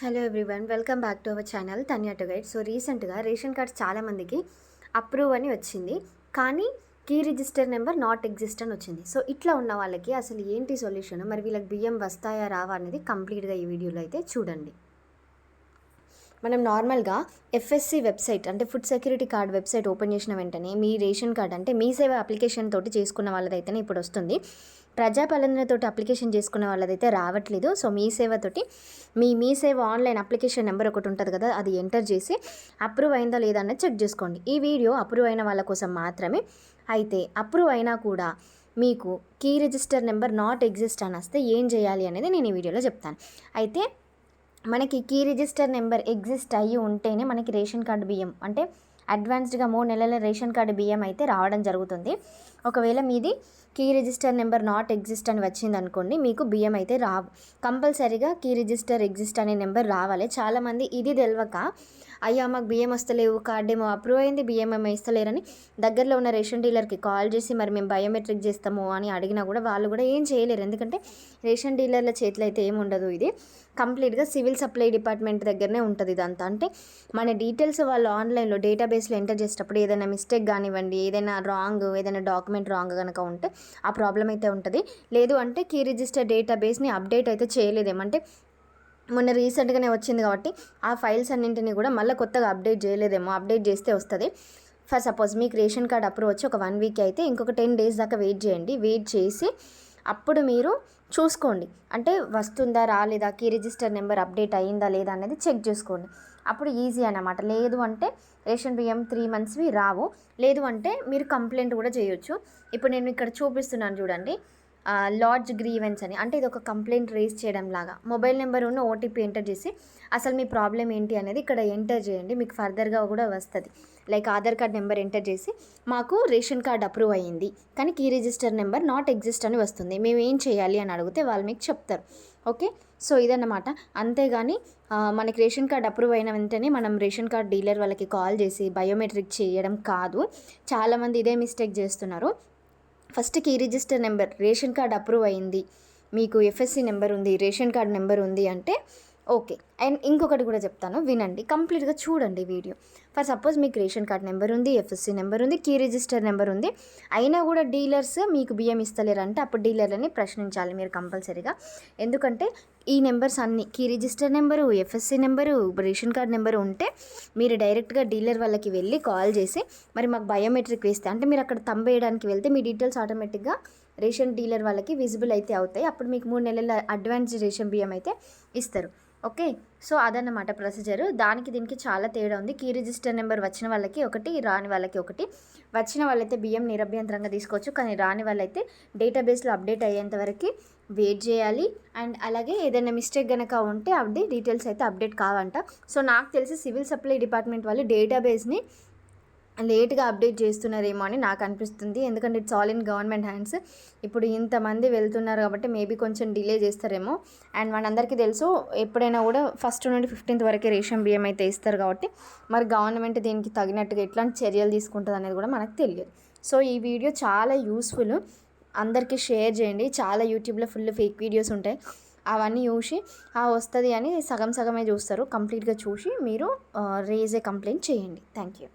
Hello everyone welcome back to our channel Tanya to guide so రీసెంట్గా ration cards చాలామందికి approve అని వచ్చింది. కానీ key register number not exist అని వచ్చింది. సో ఇట్లా ఉన్న వాళ్ళకి అసలు ఏంటి సొల్యూషన్ మరి వీళ్ళకి బియ్యం వస్తాయా రావా అనేది కంప్లీట్గా ఈ వీడియోలో అయితే చూడండి. మనం నార్మల్గా ఎఫ్ఎస్సి వెబ్సైట్ అంటే food security card website open చేసిన వెంటనే మీ రేషన్ కార్డ్ అంటే మీ సేవ అప్లికేషన్ తోటి చేసుకున్న వాళ్ళదైతేనే ఇప్పుడు వస్తుంది. ప్రజాపాలనతోటి అప్లికేషన్ చేసుకున్న వాళ్ళదైతే రావట్లేదు. సో మీ సేవతోటి మీ మీ సేవ ఆన్లైన్ అప్లికేషన్ నెంబర్ ఒకటి ఉంటుంది కదా అది ఎంటర్ చేసి అప్రూవ్ అయిందా లేదా అన్నది చెక్ చేసుకోండి. ఈ వీడియో అప్రూవ్ అయిన వాళ్ళ కోసం మాత్రమే. అయితే అప్రూవ్ అయినా కూడా మీకు key register number not exist అని వస్తే ఏం చేయాలి అనేది నేను ఈ వీడియోలో చెప్తాను. అయితే మనకి కీ రిజిస్టర్ నెంబర్ ఎగ్జిస్ట్ అయ్యి ఉంటేనే మనకి రేషన్ కార్డు బియ్యం అంటే అడ్వాన్స్డ్గా మూడు నెలల రేషన్ కార్డు బియ్యం అయితే రావడం జరుగుతుంది. ఒకవేళ మీది key register number not exist అని వచ్చింది అనుకోండి మీకు బియ్యం అయితే రావు. కంపల్సరీగా కీ రిజిస్టర్ ఎగ్జిస్ట్ అనే నెంబర్ రావాలి. చాలామంది ఇది తెలియక అయ్యా మాకు బియ్యం వస్తలేవు కార్డు ఏమో అప్రూవ్ అయింది బియ్యం ఏమో ఇస్తలేరని దగ్గరలో ఉన్న రేషన్ డీలర్కి కాల్ చేసి మరి మేము బయోమెట్రిక్ చేస్తాము అని అడిగినా కూడా వాళ్ళు కూడా ఏం చేయలేరు. ఎందుకంటే రేషన్ డీలర్ల చేతిలో అయితే ఏమి ఉండదు ఇది. కంప్లీట్గా సివిల్ సప్లై డిపార్ట్మెంట్ దగ్గరనే ఉంటుంది ఇదంతా. అంటే మన డీటెయిల్స్ వాళ్ళు ఆన్లైన్లో డేటాబేస్లో ఎంటర్ చేసేటప్పుడు ఏదైనా మిస్టేక్ కానివ్వండి ఏదైనా రాంగ్ ఏదైనా డాక్యుమెంట్ రాంగ్ కనుక ఉంటే ఆ ప్రాబ్లం అయితే ఉంటుంది. లేదు అంటే కీ రిజిస్టర్ డేటాబేస్ని అప్డేట్ అయితే చేయలేదేమంటే మొన్న రీసెంట్గానే వచ్చింది కాబట్టి ఆ ఫైల్స్ అన్నింటినీ కూడా మళ్ళీ కొత్తగా అప్డేట్ చేయలేదేమో. అప్డేట్ చేస్తే వస్తుంది. ఫర్ సపోజ్ మీకు రేషన్ కార్డ్ అప్రూవ్ వచ్చి ఒక వన్ వీక్ అయితే ఇంకొక టెన్ డేస్ దాకా వెయిట్ చేయండి. వెయిట్ చేసి అప్పుడు మీరు చూసుకోండి. అంటే వస్తుందా రాలేదా కీ రిజిస్టర్ నెంబర్ అప్డేట్ అయ్యిందా లేదా అనేది చెక్ చేసుకోండి. అప్పుడు ఈజీ అన్నమాట. లేదు అంటే రేషన్ బియ్యం త్రీ మంత్స్వి రావు. లేదు అంటే మీరు కంప్లైంట్ కూడా చేయొచ్చు. ఇప్పుడు నేను ఇక్కడ చూపిస్తున్నాను చూడండి. లాడ్జ్ గ్రీవెన్స్ అని. అంటే ఇది ఒక కంప్లైంట్ రేస్ చేయడం లాగా. మొబైల్ నెంబర్ ఉన్న ఓటీపీ ఎంటర్ చేసి అసలు మీ ప్రాబ్లం ఏంటి? అనేది ఇక్కడ ఎంటర్ చేయండి. మీకు ఫర్దర్గా కూడా వస్తుంది. Like Aadhaar card number enter చేసి మాకు రేషన్ కార్డ్ అప్రూవ్ అయ్యింది. కానీ key register number not exist అని వస్తుంది. మేము ఏం చేయాలి? అని అడిగితే వాళ్ళు మీకు చెప్తారు. ఓకే? సో ఇదన్నమాట. అంతేగాని మనకి రేషన్ కార్డ్ అప్రూవ్ అయిన వెంటనే మనం రేషన్ కార్డ్ డీలర్ వాళ్ళకి కాల్ చేసి బయోమెట్రిక్ చేయడం కాదు. చాలామంది ఇదే మిస్టేక్ చేస్తున్నారు. First key register number ration card approve అయింది. మీకు ఎఫ్ఎస్సి నెంబర్ ఉంది రేషన్ కార్డ్ నెంబర్ ఉంది అంటే ఓకే. అండ్ ఇంకొకటి కూడా చెప్తాను వినండి. కంప్లీట్గా చూడండి వీడియో. ఫర్ సపోజ్ మీకు రేషన్ కార్డ్ నెంబర్ ఉంది ఎఫ్ఎస్సి నెంబర్ ఉంది కీ రిజిస్టర్ నెంబర్ ఉంది అయినా కూడా డీలర్స్ మీకు బియ్యం ఇస్తలేరంటే అప్పుడు డీలర్లని ప్రశ్నించాలి మీరు కంపల్సరీగా. ఎందుకంటే ఈ నెంబర్స్ అన్ని key register number FSC number ration card number ఉంటే మీరు డైరెక్ట్గా డీలర్ వాళ్ళకి వెళ్ళి కాల్ చేసి మరి మాకు బయోమెట్రిక్ వేస్తే అంటే మీరు అక్కడ తంబేయడానికి వెళ్తే మీ డీటెయిల్స్ ఆటోమేటిక్గా రేషన్ డీలర్ వాళ్ళకి విజిబుల్ అయితే అవుతాయి. అప్పుడు మీకు మూడు నెలల అడ్వాన్స్ రేషన్ బియ్యం అయితే ఇస్తారు. ఓకే? సో అదన్నమాట ప్రొసీజర్. దానికి దీనికి చాలా తేడా ఉంది. కీ రిజిస్టర్ నెంబర్ వచ్చిన వాళ్ళకి ఒకటి రాని వాళ్ళకి ఒకటి. వచ్చిన వాళ్ళైతే బియ్యం నిరభ్యంతరంగా తీసుకోవచ్చు. కానీ రాని వాళ్ళైతే డేటాబేస్లో అప్డేట్ అయ్యేంత వరకు వెయిట్ చేయాలి. అండ్ అలాగే ఏదైనా మిస్టేక్ కనుక ఉంటే అవి డీటెయిల్స్ అయితే అప్డేట్ కావంట. సో నాకు తెలిసి సివిల్ సప్లై డిపార్ట్మెంట్ వాళ్ళు డేటాబేస్ని లేట్గా అప్డేట్ చేస్తున్నారేమో అని నాకు అనిపిస్తుంది. ఎందుకంటే it's all in government hands. ఇప్పుడు ఇంతమంది వెళ్తున్నారు కాబట్టి మేబీ కొంచెం డిలే చేస్తారేమో. అండ్ మనందరికీ తెలుసు ఎప్పుడైనా కూడా ఫస్ట్ నుండి ఫిఫ్టీన్త్ వరకే రేషన్ బియ్యం అయితే ఇస్తారు కాబట్టి మరి గవర్నమెంట్ దీనికి తగినట్టుగా ఎట్లాంటి చర్యలు తీసుకుంటుంది అనేది కూడా మనకు తెలియదు. సో ఈ వీడియో చాలా యూస్ఫుల్. అందరికీ షేర్ చేయండి. చాలా యూట్యూబ్లో ఫుల్ ఫేక్ వీడియోస్ ఉంటాయి. అవన్నీ చూసి వస్తుంది అని సగం సగమే చూస్తారు. కంప్లీట్గా చూసి మీరు రేజ్ ఏ కంప్లైంట్ చేయండి. Thank you.